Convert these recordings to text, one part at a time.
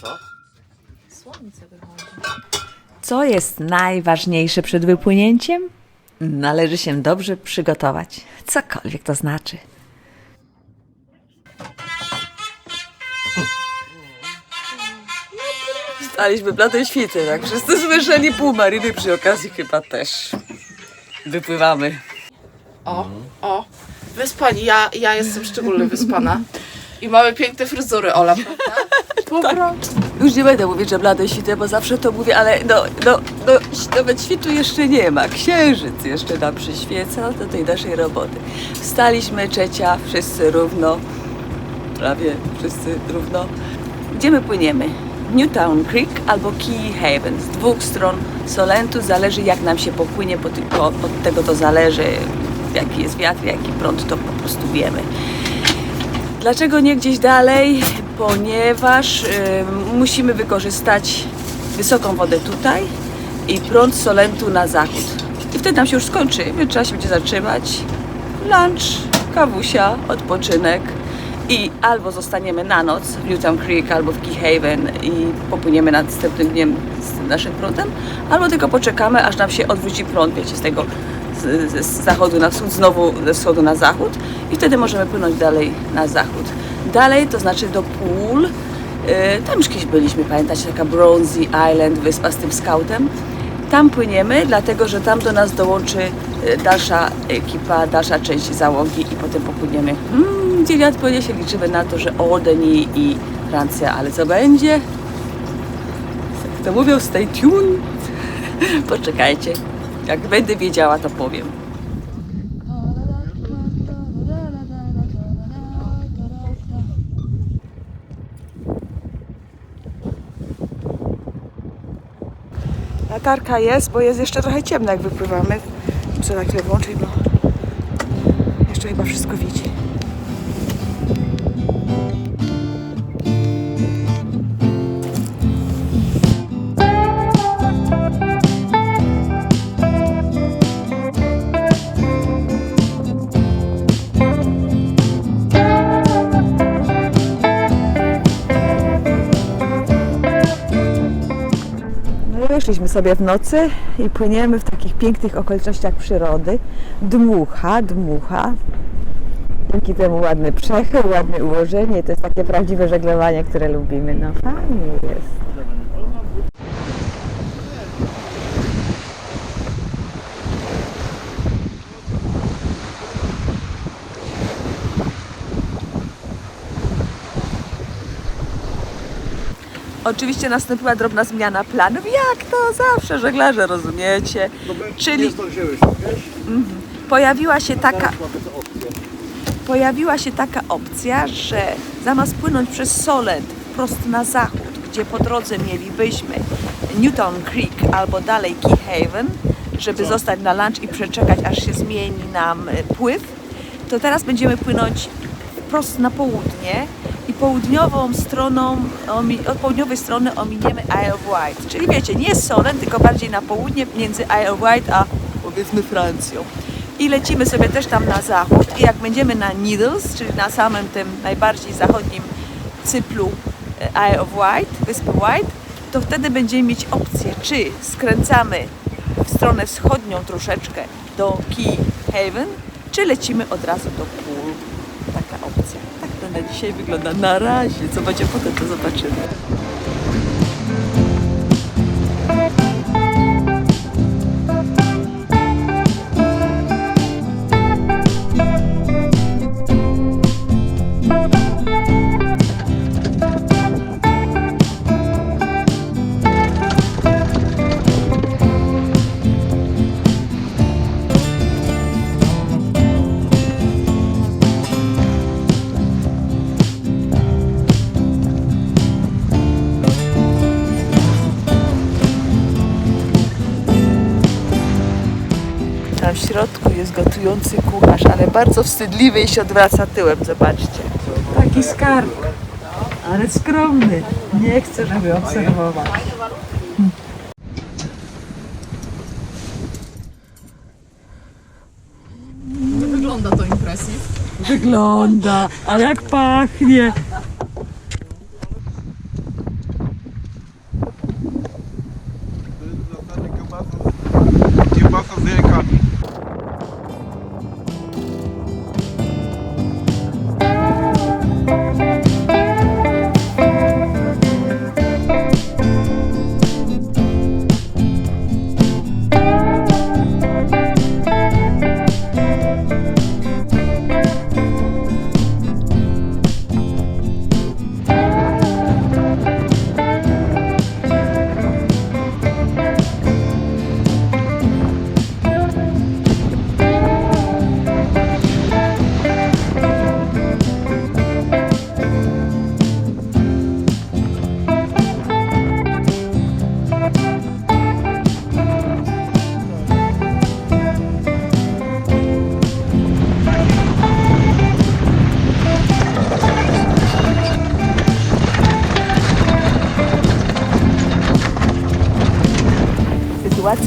Co? Słońce wychodzi. Co jest najważniejsze przed wypłynięciem? Należy się dobrze przygotować, cokolwiek to znaczy. Staliśmy na tej świcie, tak? Wszyscy słyszeli pół maryny, przy okazji chyba też. Wypływamy. O, o. Wyspani, ja, ja jestem szczególnie wyspana. I mamy piękne fryzury, Ola, prawda? Już nie będę mówić, że blade świte, bo zawsze to mówię, ale no, no, no, nawet świtu jeszcze nie ma. Księżyc jeszcze nam przyświeca do tej naszej roboty. Wstaliśmy, trzecia, wszyscy równo, prawie wszyscy równo. Gdzie my płyniemy? Newtown Creek albo Key Haven. Z dwóch stron Solentu zależy jak nam się popłynie, bo tylko od tego to zależy, jaki jest wiatr, jaki prąd, to po prostu wiemy. Dlaczego nie gdzieś dalej? Ponieważ y, musimy wykorzystać wysoką wodę tutaj i prąd Solentu na zachód. I wtedy nam się już skończy, trzeba się będzie zatrzymać. Lunch, kawusia, odpoczynek i albo zostaniemy na noc w Newtown Creek albo w Key Haven i popłyniemy następnym dniem z naszym prądem, albo tylko poczekamy, aż nam się odwróci prąd, wiecie, z tego z, z zachodu na wschód, znowu ze wschodu na zachód i wtedy możemy płynąć dalej na zachód. Dalej, to znaczy do Pool. Yy, tam już kiedyś byliśmy, pamiętacie, taka Bronzy Island, wyspa z tym skautem. Tam płyniemy, dlatego że tam do nas dołączy yy, dalsza ekipa, dalsza część załogi i potem popłyniemy. Hmm, gdzie wiatr płynie się, liczymy na to, że Odeni i Francja, ale co będzie? Jak to mówią, stay tuned. Poczekajcie. Jak będę wiedziała, to powiem. Latarka jest, bo jest jeszcze trochę ciemno jak wypływamy. Muszę tak sobie włączyć, bo jeszcze chyba wszystko widzi. Wyszliśmy sobie w nocy i płyniemy w takich pięknych okolicznościach przyrody. Dmucha, dmucha. Dzięki temu ładny przechył, ładne ułożenie. To jest takie prawdziwe żeglowanie, które lubimy. No fajnie jest. Oczywiście nastąpiła drobna zmiana planów, jak to zawsze żeglarze, rozumiecie? Czyli Nie zdążyłeś, wiesz? pojawiła się taka, tę opcję. pojawiła się taka opcja, że zamiast płynąć przez Solent prosto na zachód, gdzie po drodze mielibyśmy Newton Creek albo dalej Key Haven, żeby zostać na lunch i przeczekać, aż się zmieni nam e, pływ, to teraz będziemy płynąć prosto na południe południową stroną, od południowej strony ominiemy Isle of Wight. Czyli wiecie, nie Solent, tylko bardziej na południe między Isle of Wight a powiedzmy Francją. I lecimy sobie też tam na zachód i jak będziemy na Needles, czyli na samym tym najbardziej zachodnim cyplu e, Isle of Wight, wyspy Wight, to wtedy będziemy mieć opcję, czy skręcamy w stronę wschodnią troszeczkę do Key Haven, czy lecimy od razu do Pool. Taka opcja. Tak to na dzisiaj wygląda. Na razie. Co będzie potem, to zobaczymy. Tam w środku jest gotujący kucharz, ale bardzo wstydliwy i się odwraca tyłem, zobaczcie. Taki skarb, ale skromny. Nie chce, żeby obserwować. Nie wygląda to impresji. Wygląda, a jak pachnie.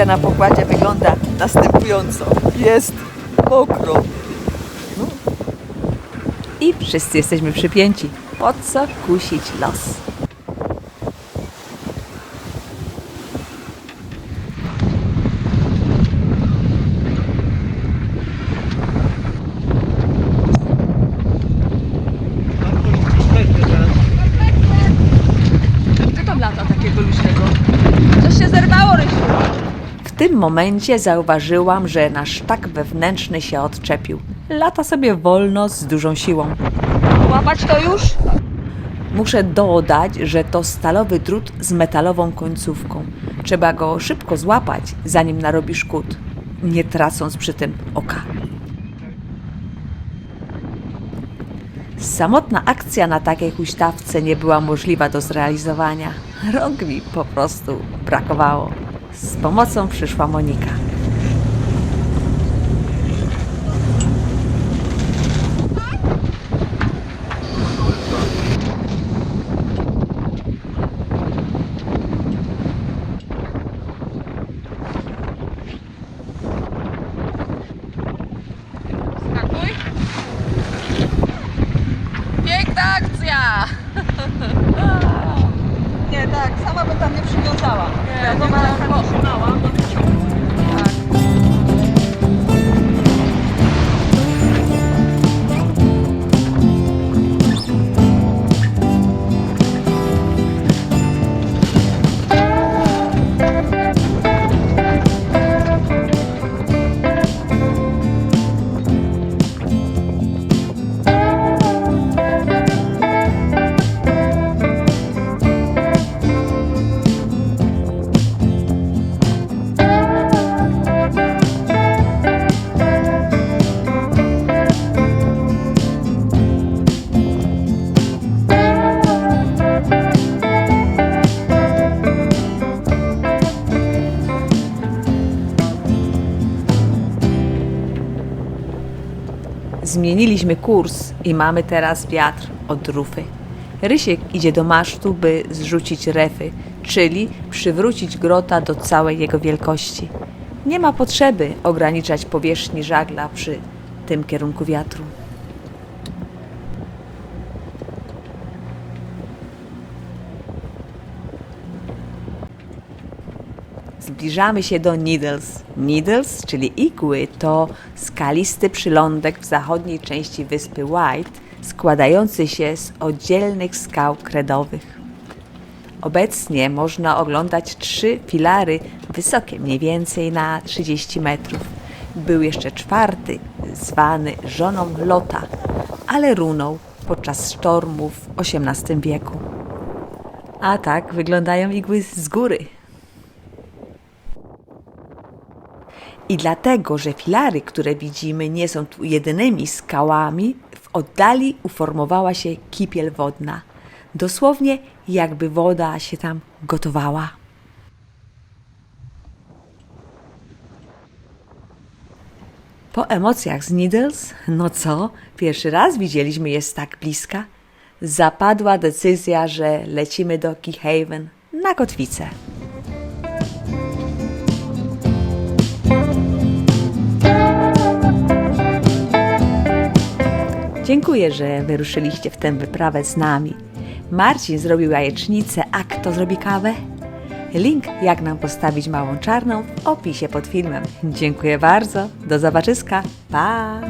Sytuacja na pokładzie wygląda następująco. Jest mokro. I wszyscy jesteśmy przypięci. Po co kusić los? Co tam lata takiego luźnego? Coś się zerwało, Rysiu. W tym momencie zauważyłam, że nasz tak wewnętrzny się odczepił. Lata sobie wolno z dużą siłą. Łapać to już? Muszę dodać, że to stalowy drut z metalową końcówką. Trzeba go szybko złapać, zanim narobi szkód, nie tracąc przy tym oka. Samotna akcja na takiej huśtawce nie była możliwa do zrealizowania. Rąk mi po prostu brakowało. Z pomocą przyszła Monika. Skakuj. Piękna akcja! Nie, tak, sama bym tam nie przywiązała. Nie, nie ma Zmieniliśmy kurs i mamy teraz wiatr od rufy. Rysiek idzie do masztu, by zrzucić refy, czyli przywrócić grota do całej jego wielkości. Nie ma potrzeby ograniczać powierzchni żagla przy tym kierunku wiatru. Zbliżamy się do Needles. Needles, czyli igły, to skalisty przylądek w zachodniej części wyspy White, składający się z oddzielnych skał kredowych. Obecnie można oglądać trzy filary wysokie mniej więcej na 30 metrów. Był jeszcze czwarty, zwany żoną Lota, ale runął podczas sztormu w XVIII wieku. A tak wyglądają igły z góry. I dlatego, że filary, które widzimy, nie są tu jedynymi skałami, w oddali uformowała się kipiel wodna. Dosłownie jakby woda się tam gotowała. Po emocjach z Needles, no co, pierwszy raz widzieliśmy je z tak bliska, zapadła decyzja, że lecimy do Key Haven na kotwicę. Dziękuję, że wyruszyliście w tę wyprawę z nami. Marcin zrobił jajecznicę, a kto zrobi kawę? Link, jak nam postawić małą czarną, w opisie pod filmem. Dziękuję bardzo. Do zobaczyska. Pa!